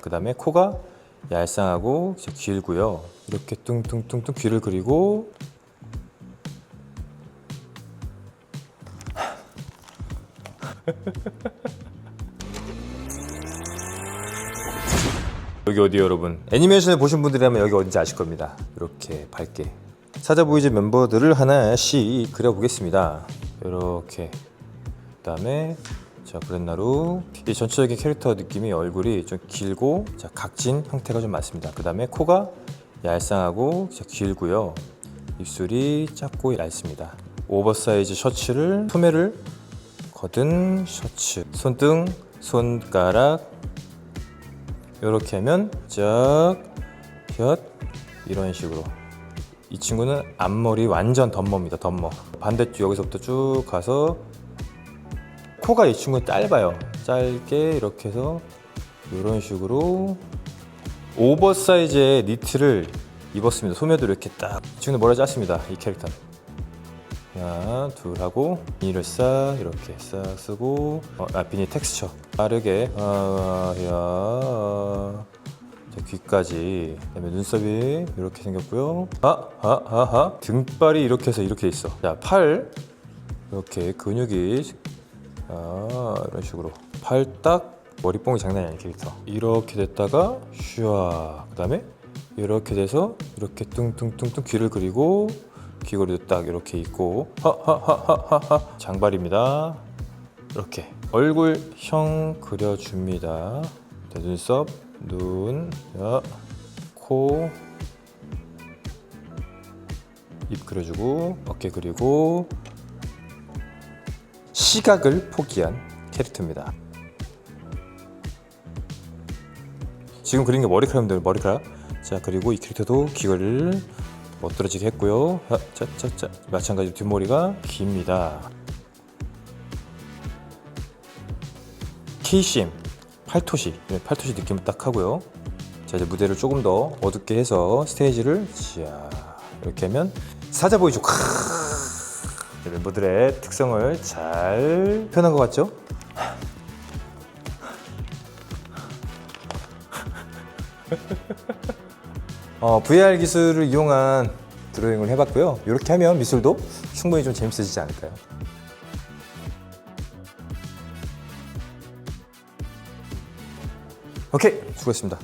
그 다음에 코가 얄쌍하고 길고요. 이렇게 뚱뚱뚱뚱 귀를 그리고 여기 어디 여러분? 애니메이션을 보신 분들이라면 여기 어딘지 아실 겁니다. 이렇게 밝게 사자보이즈 멤버들을 하나씩 그려보겠습니다. 이렇게 그 다음에 자 브렛나루 이 전체적인 캐릭터 느낌이 얼굴이 좀 길고 자 각진 형태가 좀 많습니다. 그 다음에 코가 얄쌍하고 자, 길고요. 입술이 작고 얇습니다. 오버사이즈 셔츠를 소매를 거든 셔츠 손등 손가락 이렇게 하면 쫙, 곁 이런 식으로 이 친구는 앞머리 완전 덤머입니다 덤머 반대쪽 여기서부터 쭉 가서 코가 이 친구는 짧아요. 짧게 이렇게 해서 이런 식으로 오버사이즈의 니트를 입었습니다. 소매도 이렇게 딱 이 친구는 머리 짧습니다. 이 캐릭터는. 하나 둘 하고 비닐을 싹 이렇게 싹 쓰고 어, 아 비닐 텍스처. 빠르게. 아, 야. 자, 귀까지. 그다음에 눈썹이 이렇게 생겼고요. 하하하하 등발이 이렇게 해서 이렇게 돼 있어. 자팔. 이렇게 근육이 아 이런 식으로. 팔딱 머리뽕이 장난이 아닌 캐릭터. 이렇게 됐다가 슈아. 그 다음에 이렇게 돼서 이렇게 뚱뚱뚱뚱 귀를 그리고 귀걸이도 딱 이렇게 있고 하하하하하 장발입니다. 이렇게. 얼굴형 그려줍니다. 자, 눈썹 눈, 야, 코, 입 그려주고 어깨 그리고 시각을 포기한 캐릭터입니다. 지금 그린 게 머리카락인데 머리카락. 자 그리고 이 캐릭터도 귀걸이를 멋들어지게 했고요. 아, 짜짜짜 마찬가지로 뒷머리가 깁니다. 키심 팔토시 네, 팔토시 느낌을 딱 하고요. 자 이제 무대를 조금 더 어둡게 해서 스테이지를 자 이렇게 하면 사자 보이죠. 네, 멤버들의 특성을 잘 표현한 것 같죠? 어, VR 기술을 이용한 드로잉을 해봤고요. 이렇게 하면 미술도 충분히 좀 재밌어지지 않을까요? 오케이, 수고했습니다.